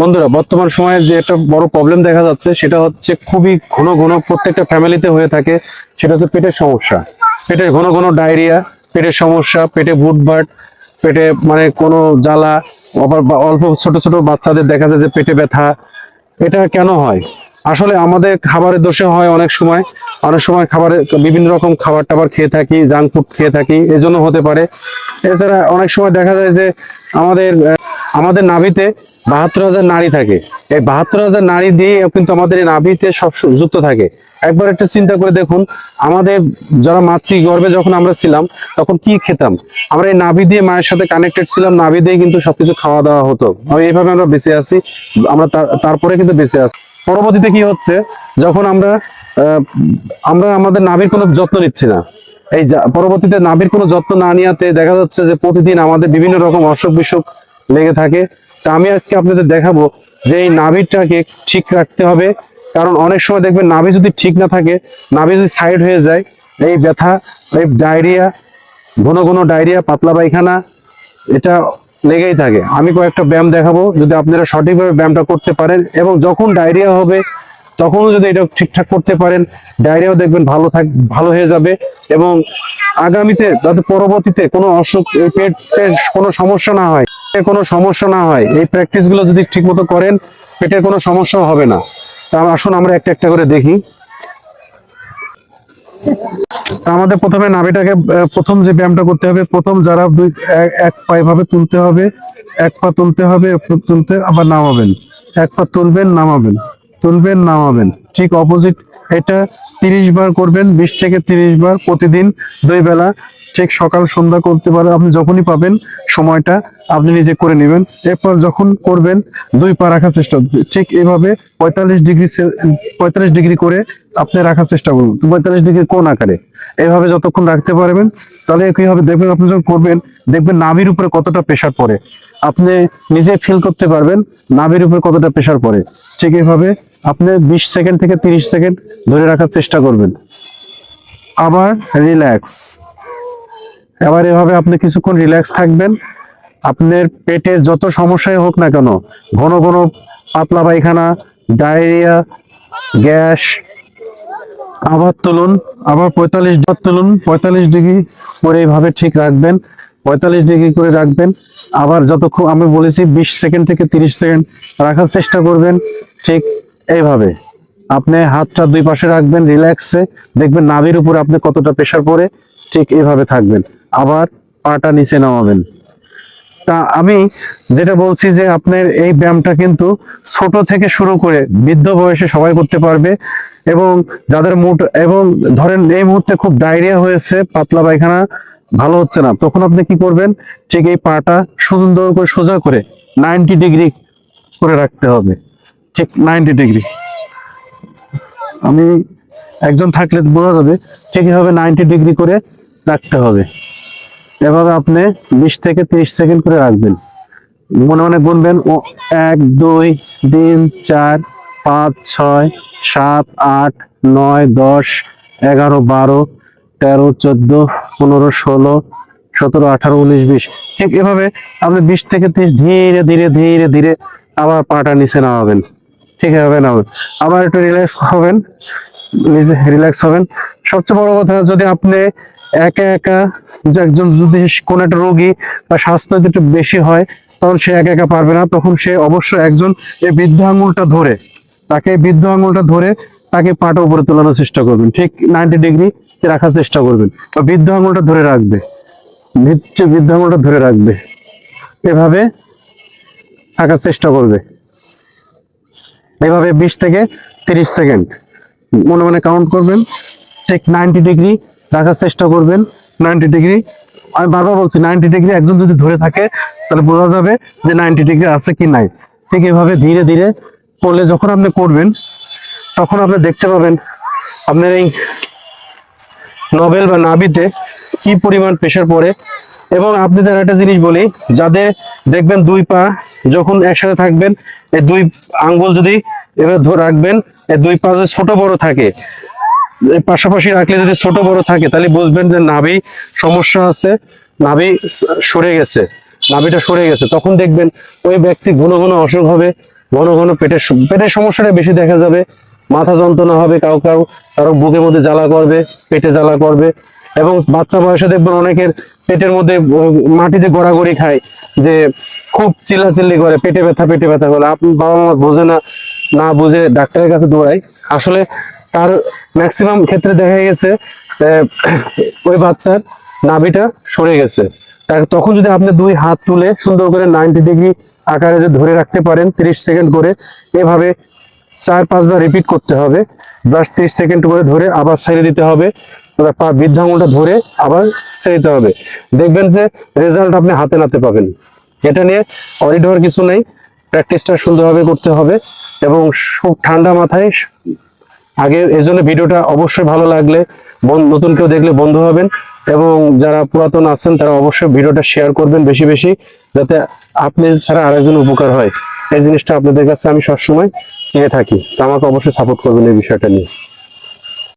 বন্ধুরা, বর্তমান সময়ে যে একটা বড় প্রবলেম দেখা যাচ্ছে, সেটা হচ্ছে খুবই ঘন ঘন প্রত্যেকটা ফ্যামিলিতে হয়ে থাকে। সেটা হচ্ছে পেটের সমস্যা। পেটের ঘন ঘন ডায়রিয়া পেটের সমস্যা, পেটে বুটবাট, পেটে মানে কোনো জ্বালা, আবার অল্প ছোট ছোট বাচ্চাদের দেখা যায় যে পেটে ব্যথা। এটা কেন হয়? আসলে আমাদের খাবারের দোষে হয় অনেক সময়। অনেক সময় খাবারে বিভিন্ন রকম খাবার টাবার খেয়ে থাকি জাঙ্ক ফুড খেয়ে থাকি, এজন্য হতে পারে। এছাড়া অনেক সময় দেখা যায় যে আমাদের আমাদের নাভিতে বাহাত্তর হাজার নারী থাকে। এই বাহাত্তর হাজার নারী দিয়ে কিন্তু আমাদের এই নাভিতে সব যুক্ত থাকে। একবার একটা চিন্তা করে দেখুন, আমাদের যারা মাতৃ গর্ভে যখন আমরা ছিলাম, তখন কি খেতাম? আমরা এই নাভি দিয়ে মায়ের সাথে কানেক্টেড ছিলাম, নাভি দিয়ে কিন্তু সবকিছু খাওয়া দাওয়া হতো এইভাবে আমরা বেঁচে আছি, আমরা তারপরে কিন্তু বেঁচে আছি। পরবর্তীতে কি হচ্ছে, যখন আমরা আমরা আমাদের নাভির কোনো যত্ন নিচ্ছি না। এই পরবর্তীতে নাভির কোনো যত্ন না নেওয়াতে দেখা যাচ্ছে যে প্রতিদিন আমাদের বিভিন্ন রকম অসুখ বিসুখ লেগে থাকে। তা আমি আজকে আপনাদের দেখাবো যে এই নাভিটাকে ঠিক রাখতে হবে। কারণ অনেক সময় দেখবেন নাভি যদি ঠিক না থাকে, নাভি যদি সাইড হয়ে যায়, এই ব্যথা, এই ডায়রিয়া ঘন ঘন ডায়রিয়া পাতলা পায়খানা, এটা লেগেই থাকে। আমি কয়েকটা ব্যায়াম দেখাবো, যদি আপনারা সঠিকভাবে ব্যায়ামটা করতে পারেন এবং যখন ডায়রিয়া হবে, তখনও যদি এটা ঠিকঠাক করতে পারেন ডায়রিয়াও দেখবেন ভালো থাক, ভালো হয়ে যাবে এবং আগামীতে, যাতে পরবর্তীতে কোনো অসুখ পেটের কোনো সমস্যা না হয় পেটে কোনো সমস্যা না হয়, এই প্র্যাকটিসগুলো যদি ঠিকমতো করেন পেটের কোনো সমস্যা হবে না। তা আসুন আমরা একটা একটা করে দেখি। আমাদের প্রথমে নাভিটাকে প্রথম যে ব্যায়ামটা করতে হবে, প্রথম যারা দুই এক- পা এভাবে তুলতে হবে, এক পা তুলতে হবে তুলতে আবার নামাবেন। এক পা তুলবেন, নামাবেন। তুলবেন, নামাবেন। ঠিক অপোজিট এটা তিরিশ বার করবেন, বিশ থেকে তিরিশ বার প্রতিদিন দুই বেলা। ঠিক সকাল, সন্ধ্যা করতে পারেন আপনি যখনই পাবেন সময়টা, আপনি নিজে করে নেবেন। এরপর যখন করবেন, দুই পা রাখার চেষ্টা ঠিক এভাবে পঁয়তাল্লিশ ডিগ্রি পঁয়তাল্লিশ ডিগ্রি করে আপনি রাখার চেষ্টা করুন। পঁয়তাল্লিশ ডিগ্রি কোন আকারে? এইভাবে যতক্ষণ রাখতে পারবেন, তাহলে কি হবে। দেখবেন আপনি যখন করবেন, দেখবেন নাভির উপরে কতটা প্রেশার পড়ে। আপনি নিজে ফিল করতে পারবেন, নাভির উপরে কতটা প্রেশার পড়ে। ঠিক এইভাবে আপনি বিশ সেকেন্ড থেকে তিরিশ সেকেন্ড ধরে রাখার চেষ্টা করবেন। আবার রিল্যাক্স এবার এভাবে আপনি কিছুক্ষণ রিল্যাক্স থাকবেন। আপনার পেটের যত সমস্যাই হোক না কেন, ঘন ঘন পাতলা পায়খানা, ডায়রিয়া, গ্যাস, আবার তুলুন, আবার পঁয়তাল্লিশ তুলুন, পঁয়তাল্লিশ ডিগ্রি করে এইভাবে ঠিক রাখবেন, পঁয়তাল্লিশ ডিগ্রি করে রাখবেন। আবার যতক্ষণ আমি বলেছি বিশ সেকেন্ড থেকে তিরিশ সেকেন্ড রাখার চেষ্টা করবেন, ঠিক এইভাবে আপনি হাতটা দুই পাশে রাখবেন রিল্যাক্সে দেখবেন নাভির উপরে আপনি কতটা প্রেশার পড়ে, ঠিক এইভাবে থাকবেন। আবার পাটা নিচে নামাবেন। তা আমি যেটা বলছি যে আপনার এই ব্যায়ামটা কিন্তু ছোট থেকে শুরু করে বৃদ্ধ বয়সে সবাই করতে পারবে এবং যাদের মুড এবং ধরেন এই মুহূর্তে খুব ডায়রিয়া হয়েছে, পাতলা পায়খানা, ভালো হচ্ছে না। তখন আপনি কি করবেন? ঠিক এই পাটা সুন্দর করে সোজা করে নাইনটি ডিগ্রি করে রাখতে হবে। ঠিক নাইনটি ডিগ্রি আমি একজন থাকলে বোঝা যাবে, ঠিক এভাবে নাইনটি ডিগ্রি করে রাখতে হবে। এভাবে আপনি বিশ থেকে তিরিশ সেকেন্ড করে রাখবেন। মনে মনে গুনবেন এক, দুই, তিন, চার, পাঁচ, ছয়, সাত, আট, নয়, দশ, এগারো, বারো, তেরো, চোদ্দ, পনেরো, ষোলো, সতেরো, আঠারো, উনিশ, বিশ। ঠিক এভাবে আপনি বিশ থেকে তিরিশ ধীরে ধীরে ধীরে ধীরে আবার পাটা নিচে নামাবেন। ঠিক এভাবে নামাবেন আবার একটু রিল্যাক্স হবেন, নিজে রিল্যাক্স হবেন। সবচেয়ে বড় কথা, যদি আপনি একা একা একজন যদি কোন একটা রোগী বা স্বাস্থ্য একটু বেশি হয়, তখন সে একা একা পারবে না। তখন সে অবশ্যই একজন এই বৃদ্ধ আঙুলটা ধরে, তাকে বৃদ্ধ আঙুলটা ধরে তাকে পাটা উপরে তোলানোর চেষ্টা করবেন। ঠিক নাইনটি ডিগ্রি রাখার চেষ্টা করবেন। বা বৃদ্ধ আঙুলটা ধরে রাখবে। বৃদ্ধ আঙুলটা ধরে রাখবে। এভাবে থাকার চেষ্টা করবে। এভাবে বিশ থেকে তিরিশ সেকেন্ড। মনে মনে কাউন্ট করবেন। ঠিক নাইনটি ডিগ্রি রাখার চেষ্টা করবেন। নাইনটি ডিগ্রি আমি বারবার বলছি নাইনটি ডিগ্রি একজন যদি ধরে থাকে, তাহলে বোঝা যাবে যে নাইনটি ডিগ্রি আছে কি নাই। ঠিক এভাবে ধীরে ধীরে করলে যখন আপনি করবেন, তখন আপনি দেখতে পাবেন আপনার এই নবেল বা নাভিতে কি পরিমাণ প্রেশার পড়ে এবং আপনি আপনাদের একটা জিনিস বলি, যাদের দেখবেন দুই পা যখন একসাথে থাকবেন এই দুই আঙ্গুল যদি এবার ধরে রাখবেন এই দুই পা যদি ছোট বড় থাকে পাশাপাশি রাখলে যদি ছোট বড় থাকে, তাহলে বুঝবেন যে নাভি সমস্যা আছে, নাভি সরে গেছে, নাভিটা সরে গেছে। তখন দেখবেন ওই ব্যক্তি ঘন ঘন অসুখ হবে, ঘন ঘন পেটের পেটের সমস্যাটা বেশি দেখা যাবে, মাথা যন্ত্রণা হবে, কাউ কাউ কারও বুকের মধ্যে জ্বালা করবে, পেটে জ্বালা করবে। এবং বাচ্চা বয়সে দেখবেন অনেকের পেটের মধ্যে উম, মাটিতে গড়াগড়ি খায় যে খুব চিল্লাচিল্লি করে পেটে ব্যথা পেটে ব্যথা করে আপনি বাবা মা বোঝে না না বুঝে ডাক্তারের কাছে দৌড়ায়। আসলে তার ম্যাক্সিমাম ক্ষেত্রে দেখা গেছে ওই বাচ্চার নাভিটা সরে গেছে। তার তখন যদি আপনি দুই হাত তুলে সুন্দর করে নাইনটি ডিগ্রি আকারে ধরে রাখতে পারেন তিরিশ সেকেন্ড করে এভাবে চার পাঁচবার রিপিট করতে হবে। দশ তিরিশ সেকেন্ড করে ধরে আবার ছেড়ে দিতে হবে। পা বৃদ্ধাঙ্গুলটা ধরে আবার ছেড়ে হবে। দেখবেন যে রেজাল্ট আপনি হাতে নাতে পাবেন। এটা নিয়ে অডিট হওয়ার কিছু নেই। প্র্যাকটিসটা সুন্দরভাবে করতে হবে এবং ঠান্ডা মাথায় আগে এই জন্য ভিডিওটা অবশ্যই ভালো লাগলে নতুন কেউ দেখলে বন্ধু হবেন এবং যারা পুরাতন আছেন তারা অবশ্যই ভিডিওটা শেয়ার করবেন বেশি বেশি, যাতে আপনি ছাড়া আরেকজন উপকার হয়। এই জিনিসটা আপনাদের কাছে আমি সবসময় চেয়ে থাকি। তো আমাকে অবশ্যই সাপোর্ট করবেন এই বিষয়টা নিয়ে।